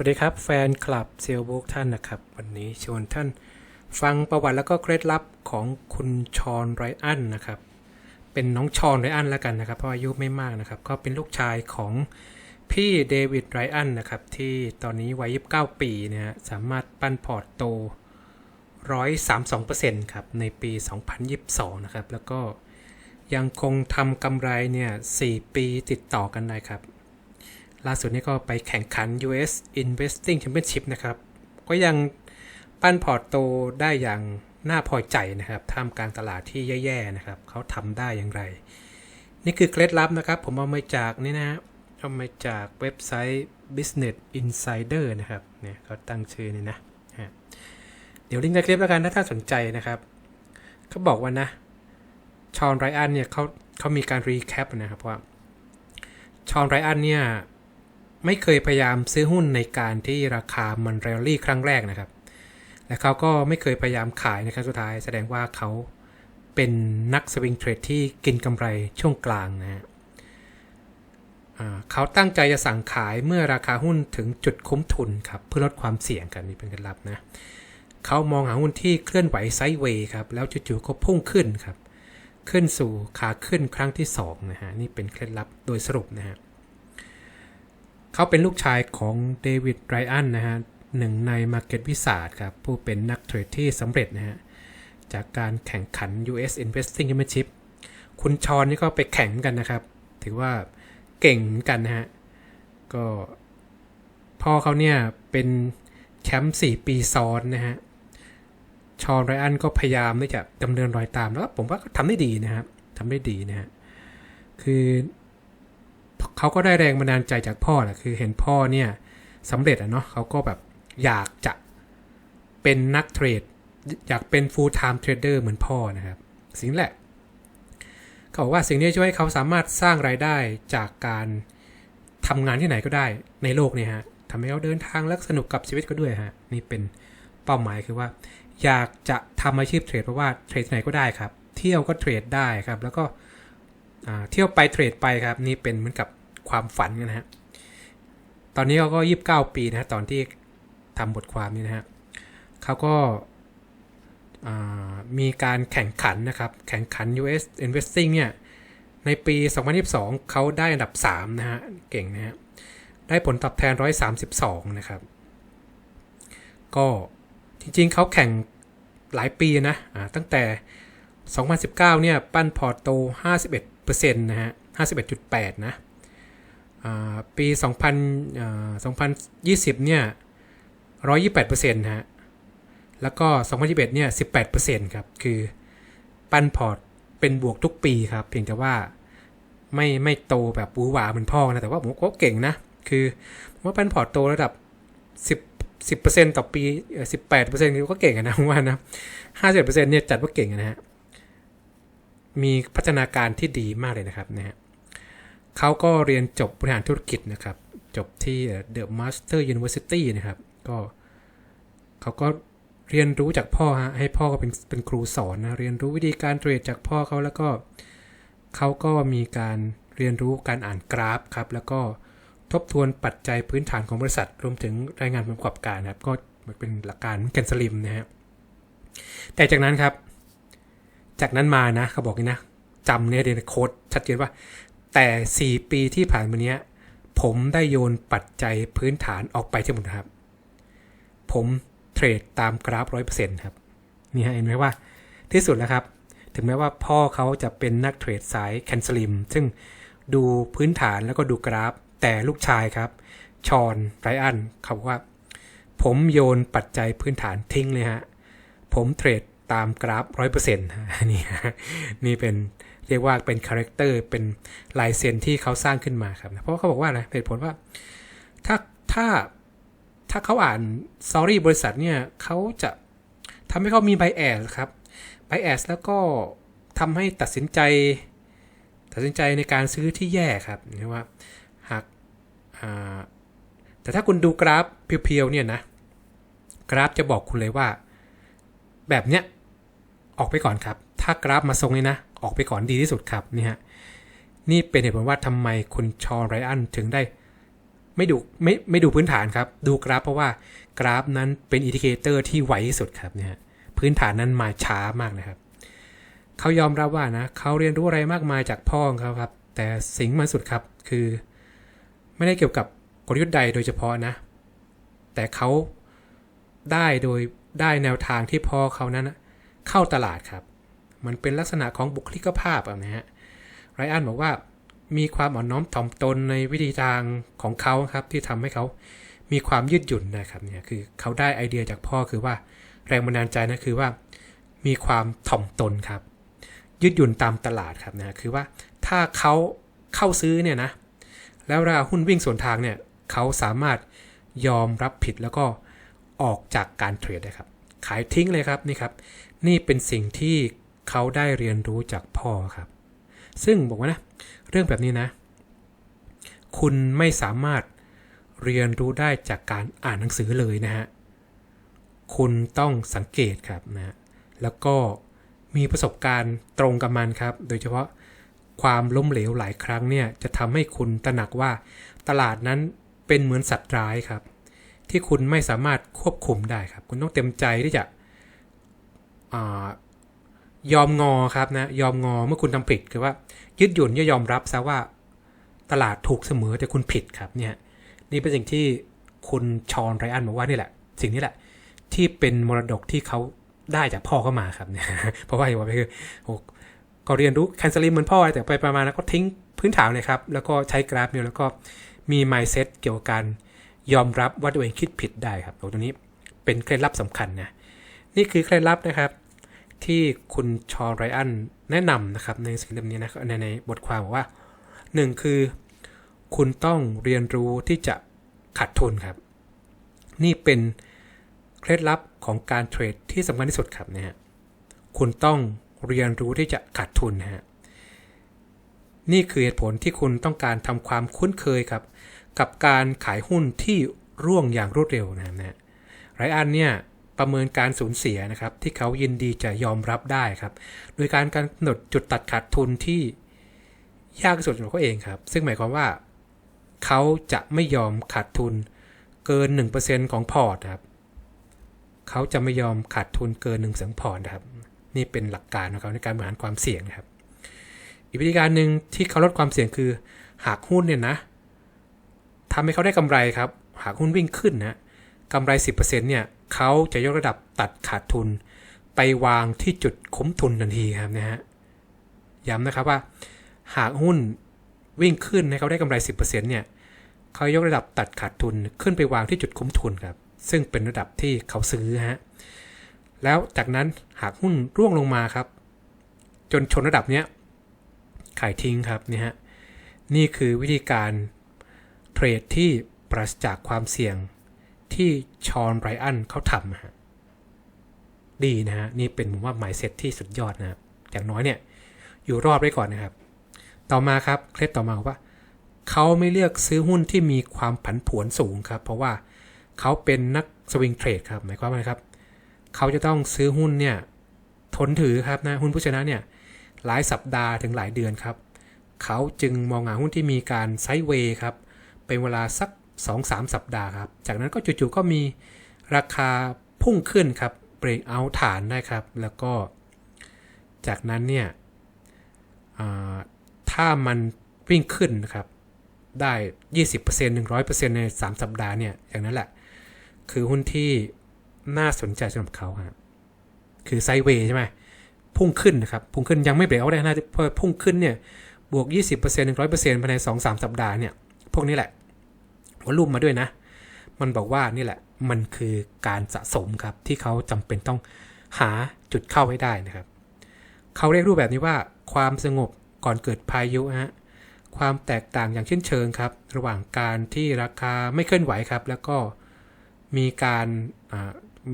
วัสดีครับ แฟนคลับเซลบุ๊กท่านนะครับ วันนี้ชวนท่านฟังประวัติแล้วก็เคล็ดลับของคุณชอนไรอันนะครับ เป็นน้องชอนไรอันแล้วกันนะครับ เพราะอายุไม่มากนะครับ ก็เป็นลูกชายของพี่เดวิดไรอันนะครับ ที่ตอนนี้วัย 29 ปีนะฮะสามารถปั้นพอร์ตโต 132%ครับ ในปี 2022 นะครับ แล้วก็ยังคงทำกำไรเนี่ย 4 ปีติดต่อกันได้ครับ ล่าสุดนี้ก็ไปแข่งขัน US Investing Championship นะครับ ก็ยังปั้นพอร์ตโตได้อย่างน่าพอใจนะครับท่ามกลางตลาดที่แย่ๆนะครับเขาทำได้อย่างไร นี่คือเคล็ดลับนะครับ ผมเอามาจากนี่นะเอามาจากเว็บไซต์ Business Insider นะครับเนี่ยเขาตั้งชื่อนี่นะฮะเดี๋ยวลิงก์ในคลิปแล้วกันถ้าท่านสนใจนะครับเขาบอกว่านะชอนไรอันเนี่ยเขาเขามีการรีแคปนะครับว่าชอนไรอันเนี่ย ไม่เคยพยายามซื้อหุ้นในการที่ราคามันเรลลี่ครั้งแรกนะครับ และเขาก็ไม่เคยพยายามขายในครั้งสุดท้าย แสดงว่าเขาเป็นนักสวิงเทรดที่กินกำไรช่วงกลางนะฮะเขาตั้งใจจะสั่งขายเมื่อราคาหุ้นถึงจุดคุ้มทุนครับ เพื่อลดความเสี่ยงกันนี่เป็นเคล็ดลับนะเขามองหาหุ้นที่เคลื่อนไหวไซด์เวย์ครับ แล้วจู่ๆก็พุ่งขึ้นครับ ขึ้นสู่ขาขึ้นครั้งที่2นะฮะ นี่เป็นเคล็ดลับโดยสรุปนะฮะ เขาเป็นลูกชายของเดวิดไรอันนะฮะหนึ่งในมาเก็ตวิสาดครับ ผู้เป็นนักเทรดที่สำเร็จนะฮะ จากการแข่งขัน US Investing Championship คุณชอนนี่ก็ไปแข่งกันนะครับ ถือว่าเก่งเหมือนกันนะฮะ ก็พ่อเขาเนี่ยเป็นแชมป์4ปีซ้อนนะฮะ ชอนไรอันก็พยายามที่จะดำเนินรอยตามแล้วก็ผมว่าก็ทำได้ดีนะครับทำได้ดีนะฮะ คือ เขาก็ได้แรงบันดาลใจจากพ่อแหละคือเห็นพ่อเนี่ยสำเร็จอะเนาะเขาก็แบบอยากจะเป็นนักเทรด อยากเป็น full time trader เหมือนพ่อนะครับ สิ่งแหละ เขาบอกว่าสิ่งนี้ช่วยให้เขาสามารถสร้างรายได้จากการทำงานที่ไหนก็ได้ในโลกเนี่ยฮะทำให้เขาเดินทางและสนุกกับชีวิตก็ด้วยฮะนี่เป็นเป้าหมายคือว่า อยากจะทำอาชีพเทรดเพราะว่าเทรดไหนก็ได้ครับ เที่ยวก็เทรดได้ครับ แล้วก็ เที่ยวไปเทรดไปครับ นี่เป็นเหมือนกับความฝันนะฮะตอนนี้เขาก็29ปีนะฮะตอนที่ทำบทความนี้นะฮะเขาก็มีการแข่งขันนะครับ แข่งขัน US Investing เนี่ย ในปี 2022 เขาได้อันดับ 3 นะฮะ เก่งนะฮะ ได้ผลตอบแทน 132 นะครับ ก็จริงๆ เขาแข่งหลายปีนะ ตั้งแต่ 2019 เนี่ย ปั้นพอร์ตโต 51 นะฮะ 51.8 นะปี 2000 2020 เนี่ย 128%นะฮะ แล้วก็ 2021 เนี่ย 18%ครับ คือปั้นพอร์ตเป็นบวกทุกปีครับ เพียงแต่ว่าไม่ไม่โตแบบบูหวาเหมือนพ่อนะ แต่ว่าผมก็เก่งนะ คือผมว่าปั้นพอร์ตโตระดับ 10 10%ต่อปี 18%ก็เก่งอะนะผมว่านะ51%เนี่ยจัดว่าเก่งนะฮะ มีพัฒนาการที่ดีมากเลยนะครับนะฮะเขาก็เรียนจบบริหารธุรกิจนะครับ จบที่เดอะมาสเตอร์ยูนิเวอร์ซิตี้นะครับ ก็เขาก็เรียนรู้จากพ่อฮะให้พ่อก็เป็นเป็นครูสอนนะเรียนรู้วิธีการเทรดจากพ่อเขาแล้วก็เขาก็มีการเรียนรู้การอ่านกราฟครับ แล้วก็ทบทวนปัจจัยพื้นฐานของบริษัท รวมถึงรายงานผลประกอบการนะครับ ก็เป็นหลักการแกนสลิมนะฮะแต่จากนั้นครับ จากนั้นมานะเขาบอกนี่นะจำเนี่ยเดนโค้ดชัดเจนว่า แต่ 4 ปีที่ผ่านมาเนี้ย ผมได้โยนปัจจัยพื้นฐานออกไปทั้งหมดครับ ผมเทรดตามกราฟร้อยเปอร์เซ็นต์ครับนี่ฮะเห็นไหมว่าที่สุดแล้วครับ ถึงแม้ว่าพ่อเขาจะเป็นนักเทรดสายแคนสลิมซึ่งดูพื้นฐานแล้วก็ดูกราฟ แต่ลูกชายครับ ชอนไรอันเขาบอกว่า ผมโยนปัจจัยพื้นฐานทิ้งเลยฮะ ผมเทรด ตามกราฟร้อยเปอร์เซ็นต์นี่นี่เป็นเรียกว่าเป็นคาแรคเตอร์เป็นลายเซ็นที่เขาสร้างขึ้นมาครับ เพราะเขาบอกว่าอะไรเหตุผลว่า ถ้าถ้าถ้าเขาอ่านซอรี่บริษัทเนี่ยเขาจะทำให้เขามีไบแอสครับไบแอสแล้วก็ทำให้ตัดสินใจ ตัดสินใจในการซื้อที่แย่ครับเรียกว่าหากแต่ถ้าคุณดูกราฟเพียวๆเนี่ยนะ กราฟจะบอกคุณเลยว่า แบบเนี้ย ออกไปก่อนครับ ถ้ากราฟมาทรงนี้นะ ออกไปก่อนดีที่สุดครับนี่ฮะนี่เป็นเหตุผลว่าทำไมคุณชอไรอันถึงได้ ไม่ดูไม่ไม่ดูพื้นฐานครับ ดูกราฟเพราะว่ากราฟนั้นเป็นอินดิเคเตอร์ที่ไวที่สุดครับเนี่ยพื้นฐานนั้นมาช้ามากนะครับเขายอมรับว่านะเขาเรียนรู้อะไรมากมายจากพ่อของเขาครับ แต่สิ่งมันสุดครับคือ ไม่ได้เกี่ยวกับกลยุทธ์ใดโดยเฉพาะนะ แต่เขาได้โดยได้แนวทางที่พ่อเขานั้น เข้าตลาดครับ มันเป็นลักษณะของบุคลิกภาพนะฮะไรอันบอกว่ามีความอ่อนน้อมถ่อมตนในวิธีทางของเขาครับที่ทำให้เขามีความยืดหยุ่นนะครับเนี่ยคือเขาได้ไอเดียจากพ่อคือว่าแรงบันดาลใจนะคือว่ามีความถ่อมตนครับ ยืดหยุ่นตามตลาดครับนะคือว่าถ้าเขาเข้าซื้อเนี่ยนะแล้วราหุ้นวิ่งสวนทางเนี่ยเขาสามารถยอมรับผิดแล้วก็ออกจากการเทรดได้ครับ ขายทิ้งเลยครับนี่ครับ นี่เป็นสิ่งที่เขาได้เรียนรู้จากพ่อครับ ซึ่งบอกว่านะ เรื่องแบบนี้นะ คุณไม่สามารถเรียนรู้ได้จากการอ่านหนังสือเลยนะฮะ คุณต้องสังเกตครับนะ แล้วก็มีประสบการณ์ตรงกับมันครับ โดยเฉพาะความล้มเหลวหลายครั้งเนี่ยจะทำให้คุณตระหนักว่าตลาดนั้นเป็นเหมือนสัตว์ร้ายครับ ที่คุณไม่สามารถควบคุมได้ครับ คุณต้องเต็มใจที่จะ ยอมงอครับนะ ยอมงอเมื่อคุณทำผิดคือว่า ยืดหยุ่นยอมรับซะว่าตลาดถูกเสมอแต่คุณผิดครับเนี่ย นี่เป็นสิ่งที่คุณชอนไรอันบอกว่านี่แหละ สิ่งนี้แหละ ที่เป็นมรดกที่เขาได้จากพ่อเข้ามาครับเนี่ยเพราะว่าอย่างว่าไปคือโอ้ก็เรียนรู้แคนเซลิงเหมือนพ่อแต่ไปประมาณนั้นก็ทิ้งพื้นฐานเลยครับ แล้วก็ใช้กราฟเนี่ยแล้วก็มีไมซ์เซ็ตเกี่ยวกับการยอมรับว่าตัวเองคิดผิดได้ครับตรงนี้เป็นเคล็ดลับสำคัญนะ นี่คือเคล็ดลับนะครับ ที่คุณชอไรอันแนะนำนะครับในสิ่งเล่มนี้นะครับในในบทความบอกว่า 1 คือ คุณต้องเรียนรู้ที่จะขาดทุนครับ นี่เป็นเคล็ดลับของการเทรดที่สำคัญที่สุดครับนะฮะคุณต้องเรียนรู้ที่จะขาดทุนนะฮะนี่คือเหตุผลที่คุณต้องการทำความคุ้นเคยครับ กับการขายหุ้นที่ร่วงอย่างรวดเร็วนะฮะไรอันเนี่ย ประเมินการสูญเสียนะครับ ที่เขายินดีจะยอมรับได้ครับ โดยการกำหนดจุดตัดขาดทุนที่ยากที่สุดของเขาเองครับ ซึ่งหมายความว่าเขาจะไม่ยอมขาดทุนเกิน 1%ของพอร์ตครับเขาจะไม่ยอมขาดทุนเกิน1นึ่งแสนพอร์ตครับ นี่เป็นหลักการของเขาในการบริหารความเสี่ยงครับ อีกวิธีการหนึ่งที่เขาลดความเสี่ยงคือ หากหุ้นเนี่ยนะทำให้เขาได้กำไรครับ หากหุ้นวิ่งขึ้นนะกำไร 10%เนี่ย เขาจะยกระดับตัดขาดทุน ไปวางที่จุดคุ้มทุนทันทีครับนะฮะย้ำนะครับว่า หากหุ้นวิ่งขึ้นให้เขาได้กำไร 10%เนี่ยเขายกระดับตัดขาดทุนขึ้นไปวางที่จุดคุ้มทุนครับ ซึ่งเป็นระดับที่เขาซื้อฮะแล้วจากนั้นหากหุ้นร่วงลงมาครับ จนชนระดับเนี้ยขายทิ้งครับนี่ฮะนี่คือวิธีการเทรดที่ปราศจากความเสี่ยง ที่ชอนไรอันเขาทำฮะดีนะฮะนี่เป็นผมว่าหมายเซ็ตที่สุดยอดนะครับอย่างน้อยเนี่ย อยู่รอดไว้ก่อนนะครับ ต่อมาครับเคล็ดต่อมาว่าเขาไม่เลือกซื้อหุ้นที่มีความผันผวนสูงครับ เพราะว่าเขาเป็นนักสวิงเทรดครับหมายความว่าครับเขาจะต้องซื้อหุ้นเนี่ยทนถือครับนะหุ้นผู้ชนะเนี่ยหลายสัปดาห์ถึงหลายเดือนครับ เขาจึงมองหาหุ้นที่มีการไซด์เวย์ครับ เป็นเวลาสัก 2-3 สัปดาห์ครับ จากนั้นก็จู่ๆก็มีราคาพุ่งขึ้นครับเบรกเอาฐานได้ครับ แล้วก็ จากนั้นเนี่ยถ้ามันวิ่งขึ้นนะครับ ได้ 20% 100%ใน 3 สัปดาห์เนี่ย อย่างนั้นแหละ คือหุ้นที่น่าสนใจสำหรับเขาครับคือไซเวย์ใช่ไหมพุ่งขึ้นนะครับ พุ่งขึ้นยังไม่เบรกเอาได้นะพราะพุ่งขึ้นเนี่ย บวก 20% 100%ภายใน 2-3 สัปดาห์เนี่ย พวกนี้แหละ วอลุ่มมาด้วยนะ มันบอกว่านี่แหละมันคือการสะสมครับที่เขาจำเป็นต้องหาจุดเข้าให้ได้นะครับ เขาเรียกรูปแบบนี้ว่าความสงบก่อนเกิดพายุฮะความแตกต่างอย่างเช่นเชิงครับ ระหว่างการที่ราคาไม่เคลื่อนไหวครับ แล้วก็มีการ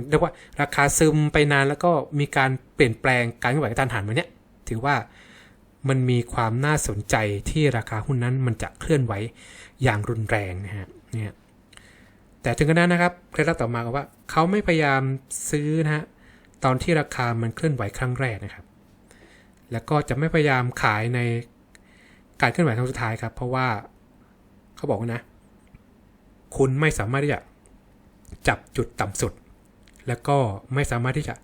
เรียกว่าราคาซึมไปนานแล้วก็มีการเปลี่ยนแปลงการเคลื่อนไหวกระทันหันมาเนี้ยถือว่ามันมีความน่าสนใจที่ราคาหุ้นนั้นมันจะเคลื่อนไหว อย่างรุนแรงนะฮะเนี่ยแต่ถึงกระนั้นนะครับเคล็ดลับต่อมาก็ว่าเขาไม่พยายามซื้อนะฮะตอนที่ราคามันเคลื่อนไหวครั้งแรกนะครับ แล้วก็จะไม่พยายามขายในการเคลื่อนไหวครั้งสุดท้ายครับ เพราะว่าเขาบอกว่านะ คุณไม่สามารถที่จะจับจุดต่ำสุด แล้วก็ไม่สามารถที่จะ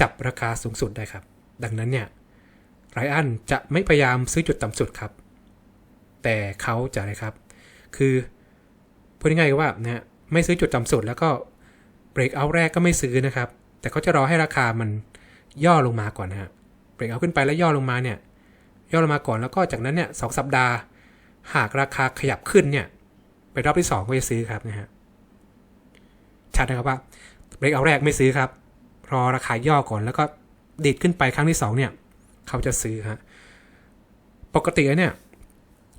จับราคาสูงสุดได้ครับ ดังนั้นเนี่ยไรอันจะไม่พยายามซื้อจุดต่ำสุดครับ แต่เขาจะอะไรครับ คือพูดง่ายๆว่านะไม่ซื้อจุดต่ำสุดแล้วก็เบรกเอาแรกก็ไม่ซื้อนะครับ แต่เขาจะรอให้ราคามันย่อลงมาก่อนนะฮะเบรกเอาขึ้นไปแล้วย่อลงมาเนี่ย ย่อลงมาก่อนแล้วก็จากนั้นเนี่ยสองสัปดาห์ หากราคาขยับขึ้นเนี่ยไปรอบที่ 2 ก็จะซื้อครับนะฮะชัดนะครับว่าเบรกเอาแรกไม่ซื้อครับ รอราคาย่อก่อนแล้วก็ดีดขึ้นไปครั้งที่ 2 เนี่ย เขาจะซื้อฮะปกติเนี่ย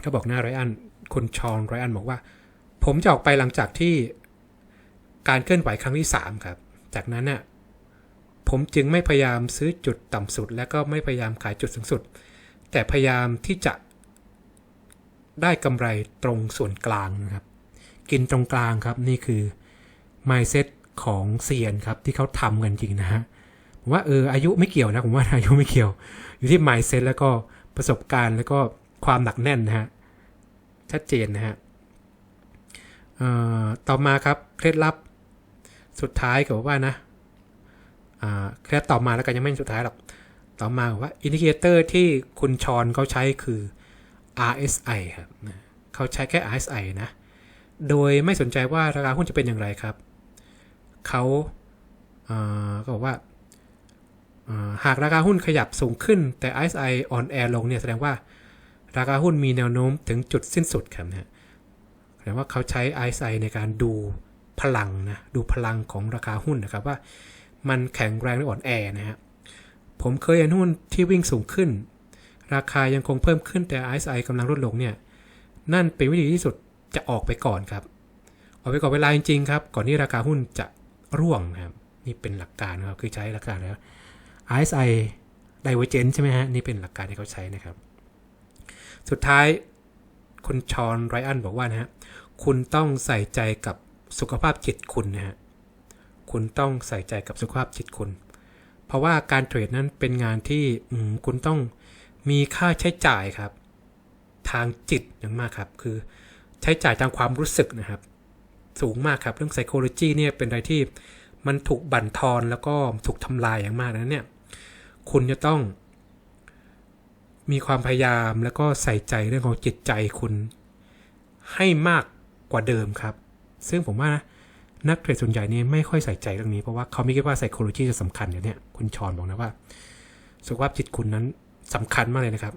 เขาบอกหน้าไรอัน คุณชอนไรอันบอกว่า ผมจะออกไปหลังจากที่การเคลื่อนไหวครั้งที่3ครับ จากนั้นเนี่ยผมจึงไม่พยายามซื้อจุดต่ำสุด และก็ไม่พยายามขายจุดสูงสุด แต่พยายามที่จะได้กำไรตรงส่วนกลางนะครับ กินตรงกลางครับนี่คือ mindset ของเซียนครับที่เขาทำกันจริงนะฮะผมว่าเอออายุไม่เกี่ยวนะผมว่าอายุไม่เกี่ยว อยู่ที่ mindset แล้วก็ประสบการณ์แล้วก็ความหนักแน่นนะฮะ ชัดเจนนะฮะต่อมาครับเคล็ดลับสุดท้ายก็บอกว่านะเคล็ดต่อมาแล้วกันยังไม่สุดท้ายหรอกต่อมาบอกว่าอินดิเคเตอร์ที่คุณชอนเขาใช้คือ RSI ครับเขาใช้แค่ RSI นะโดยไม่สนใจว่าราคาหุ้นจะเป็นอย่างไรครับเขาเอ่อก็บอกว่าหากราคาหุ้นขยับสูงขึ้นแต่ RSI อ่อนแอลงเนี่ยแสดงว่า ราคาหุ้นมีแนวโน้มถึงจุดสิ้นสุดครับนะแสดงว่าเขาใช้ RSI ในการดูพลังนะ ดูพลังของราคาหุ้นนะครับว่ามันแข็งแรงหรืออ่อนแอนะฮะ ผมเคยเห็นหุ้นที่วิ่งสูงขึ้น ราคายังคงเพิ่มขึ้นแต่ RSI กำลังลดลงเนี่ย นั่นเป็นวิธีที่สุดจะออกไปก่อนครับ ออกไปก่อนเวลาจริงๆครับ ก่อนที่ราคาหุ้นจะร่วงนะครับ นี่เป็นหลักการนะครับ คือใช้หลักการแล้ว RSI Divergence ใช่ไหมฮะ นี่เป็นหลักการที่เขาใช้นะครับ สุดท้ายคุณชอนไรอันบอกว่านะฮะคุณต้องใส่ใจกับสุขภาพจิตคุณนะฮะคุณต้องใส่ใจกับสุขภาพจิตคุณ เพราะว่าการเทรดนั้นเป็นงานที่คุณต้องมีค่าใช้จ่ายครับ ทางจิตอย่างมากครับ คือใช้จ่ายทางความรู้สึกนะครับ สูงมากครับเรื่อง psychology เนี่ยเป็นอะไรที่มันถูกบั่นทอนแล้วก็ถูกทำลายอย่างมากนะเนี่ย คุณจะต้อง มีความพยายามแล้วก็ใส่ใจเรื่องของจิตใจคุณ ให้มากกว่าเดิมครับ ซึ่งผมว่านะนักเทรดส่วนใหญ่นี่ไม่ค่อยใส่ใจเรื่องนี้เพราะว่าเขาไม่คิดว่า psychology จะสำคัญอย่างเนี้ยคุณชอนบอกนะว่า สุขภาพจิตคุณนั้นสำคัญมากเลยนะครับ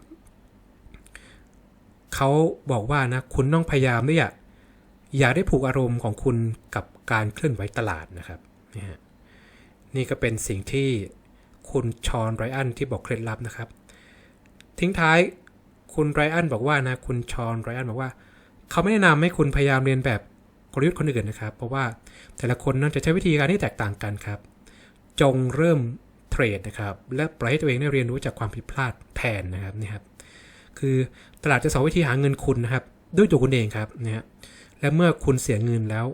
เขาบอกว่านะคุณต้องพยายามด้วยอะอย่าได้ผูกอารมณ์ของคุณกับการเคลื่อนไหวตลาดนะครับนี่ฮะนี่ก็เป็นสิ่งที่คุณชอนไรอันที่บอกเคล็ดลับนะครับ ทิ้งท้ายคุณไรอันบอกว่านะคุณชอนไรอันบอกว่า เขาไม่แนะนำให้คุณพยายามเรียนแบบกลยุทธ์คนอื่นนะครับ เพราะว่าแต่ละคนนั้นจะใช้วิธีการที่แตกต่างกันครับ จงเริ่มเทรดนะครับ และปล่อยให้ตัวเองได้เรียนรู้จากความผิดพลาดแทนนะครับนี่ครับคือตลาดจะสอนวิธีหาเงินคุณนะครับ ด้วยตัวคุณเองครับนะฮะและเมื่อคุณเสียเงินแล้ว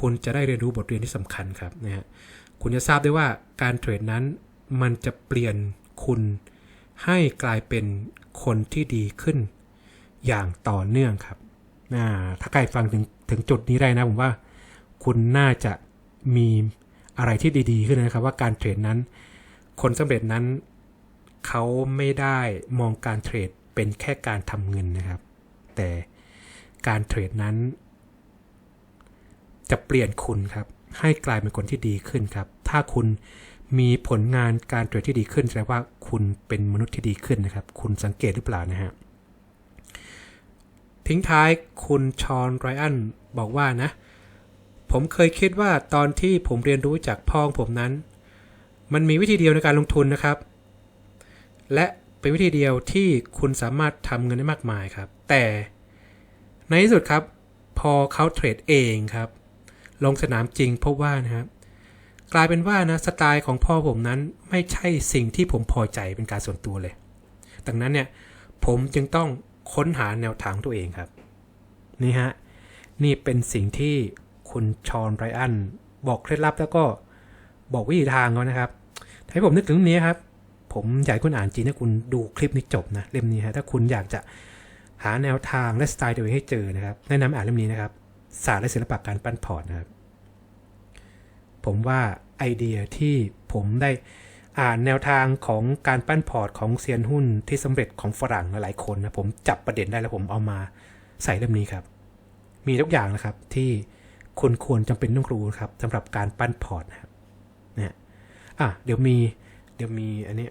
คุณจะได้เรียนรู้บทเรียนที่สำคัญครับนะฮะคุณจะทราบได้ว่าการเทรดนั้นมันจะเปลี่ยนคุณ ให้กลายเป็นคนที่ดีขึ้นอย่างต่อเนื่องครับถ้าใครฟังถึงถึงจุดนี้ได้นะผมว่า คุณน่าจะมีอะไรที่ดีๆ ขึ้นนะครับ ว่าการเทรดนั้น คนสำเร็จนั้นเขาไม่ได้มองการเทรดเป็นแค่การทำเงินนะครับ แต่การเทรดนั้น จะเปลี่ยนคุณครับ ให้กลายเป็นคนที่ดีขึ้นครับ ถ้าคุณ มีผลงานการเทรดที่ดีขึ้นแสดงว่าคุณเป็นมนุษย์ที่ดีขึ้นนะครับ คุณสังเกตหรือเปล่านะฮะทิ้งท้ายคุณชอนไรอันบอกว่านะ ผมเคยคิดว่าตอนที่ผมเรียนรู้จากพ่อของผมนั้น มันมีวิธีเดียวในการลงทุนนะครับ และเป็นวิธีเดียวที่คุณสามารถทำเงินได้มากมายครับ แต่ในที่สุดครับ พอเขาเทรดเองครับ ลงสนามจริงพบว่านะครับ กลายเป็นว่านะสไตล์ของพ่อผมนั้นไม่ใช่สิ่งที่ผมพอใจเป็นการส่วนตัวเลย ดังนั้นเนี่ยผมจึงต้องค้นหาแนวทางตัวเองครับ นี่ฮะ นี่เป็นสิ่งที่คุณชอนไรอันบอกเคล็ดลับแล้วก็บอกวิธีทางเขานะครับให้ผมนึกถึงนี้ครับ ผมอยากให้คุณอ่านจริงถ้าคุณดูคลิปนี้จบนะเล่มนี้ฮะถ้าคุณอยากจะหาแนวทางและสไตล์ตัวเองให้เจอนะครับแนะนำอ่านเล่มนี้นะครับศาสตร์และศิลปะการปั้นพอร์ตนะครับ ผมว่าไอเดียที่ผมได้อ่านแนวทางของการปั้นพอร์ตของเซียนหุ้นที่สำเร็จของฝรั่งหลายคนนะผมจับประเด็นได้แล้วผมเอามาใส่เล่มนี้ครับ มีทุกอย่างนะครับที่คุณควรจำเป็นต้องรู้ครับสำหรับการปั้นพอร์ตนะครับเนี่ยอะเดี๋ยวมีเดี๋ยวมีอันนี้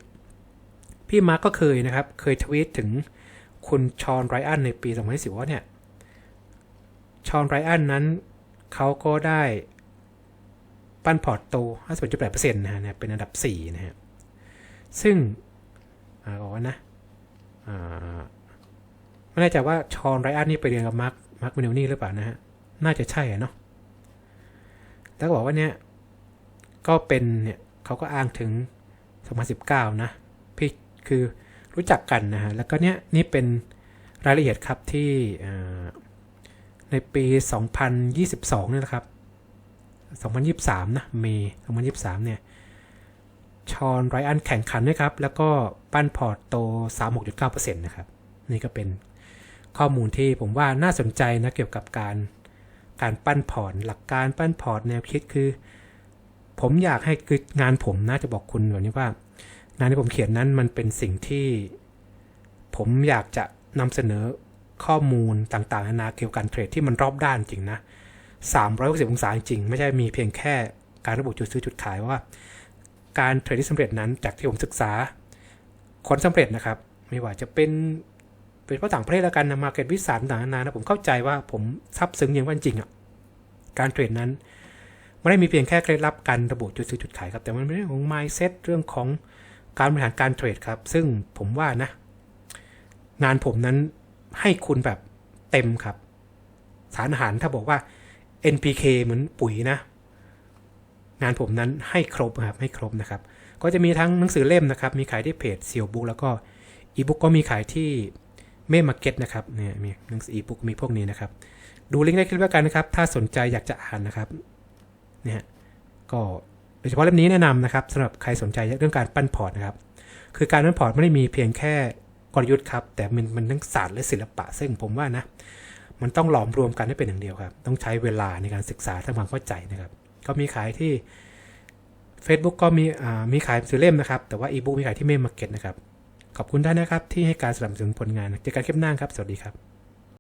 พี่มาร์กก็เคยนะครับ เคยทวีตถึงคุณชอนไรอันในปี 2010ว่าเนี่ย ชอนไรอันนั้นเขาก็ได้ ปันพอร์ตโต 51.8%นะฮะเนี่ยเป็นอันดับ 4 นะฮะ ซึ่งอ่าบอกว่านะไม่แน่ใจว่าชอนไรอันนี่ไปเรียนกับมาร์คมาร์คมินนี่หรือเปล่านะฮะ น่าจะใช่เนาะ แล้วก็บอกว่าเนี่ย ก็เป็นเนี่ยเขาก็อ้างถึง 2019 นะ พี่คือรู้จักกันนะฮะ แล้วก็เนี่ยนี่เป็นรายละเอียดครับที่อ่าในปี 2022เนี่ยนะครับ 2023 นะ เมย์2023 เนี่ย ชอนไรอันแข่งขันด้วยครับ แล้วก็ปั้นพอร์ตโต 36.9%นะครับ นี่ก็เป็นข้อมูลที่ผมว่าน่าสนใจนะเกี่ยวกับการการปั้นพอร์ตหลักการปั้นพอร์ตแนวคิดคือ ผมอยากให้คืองานผมน่าจะบอกคุณแบบนี้ว่า งานที่ผมเขียนนั้นมันเป็นสิ่งที่ ผมอยากจะนำเสนอข้อมูลต่างๆนานาเกี่ยวกับการเทรดที่มันรอบด้านจริงนะ 360 องศาจริง ไม่ใช่มีเพียงแค่การระบุจุดซื้อจุดขายว่า การเทรดที่สำเร็จนั้นจากที่ผมศึกษาคนสำเร็จนะครับ ไม่ว่าจะเป็นเป็นเพราะต่างประเทศแล้วกันนะมาเก็ตวิสานต่างๆนานานะผมเข้าใจว่าผมซับซึ้งอย่างว่าจริงอะการเทรดนั้นไม่ได้มีเพียงแค่เคล็ดลับการระบุจุดซื้อจุดขายครับ แต่มันเป็นเรื่องของ mindset เรื่องของการบริหารการเทรดครับ ซึ่งผมว่านะ งานผมนั้นให้คุณแบบเต็มครับ สารอาหารถ้าบอกว่า NPK เหมือนปุ๋ยนะ งานผมนั้นให้ครบครับให้ครบนะครับ ก็จะมีทั้งหนังสือเล่มนะครับ มีขายที่เพจเซียวบุ๊กแล้วก็อีบุ๊กก็มีขายที่เมมาร์เก็ตนะครับเนี่ยมีหนังสืออีบุ๊กมีพวกนี้นะครับ ดูลิงก์ได้คลิปแล้วกันนะครับ ถ้าสนใจอยากจะอ่านนะครับเนี่ยก็โดยเฉพาะเล่มนี้แนะนำนะครับสำหรับใครสนใจเรื่องการปั้นพอร์ตนะครับ คือการปั้นพอร์ตไม่ได้มีเพียงแค่กลยุทธ์ครับแต่มันมันทั้งศาสตร์และศิลปะซึ่งผมว่านะ มันต้องหลอมรวมกันให้เป็นอย่างเดียวครับ ต้องใช้เวลาในการศึกษาทำความเข้าใจนะครับ ก็มีขายที่ Facebook ก็มีมีขายสื่อเล่มนะครับ แต่ว่าอีบุ๊กมีขายที่เมมมาร์เก็ตนะครับ ขอบคุณท่านนะครับที่ให้การสนับสนุนผลงาน เจอกันคลิปหน้าครับ สวัสดีครับ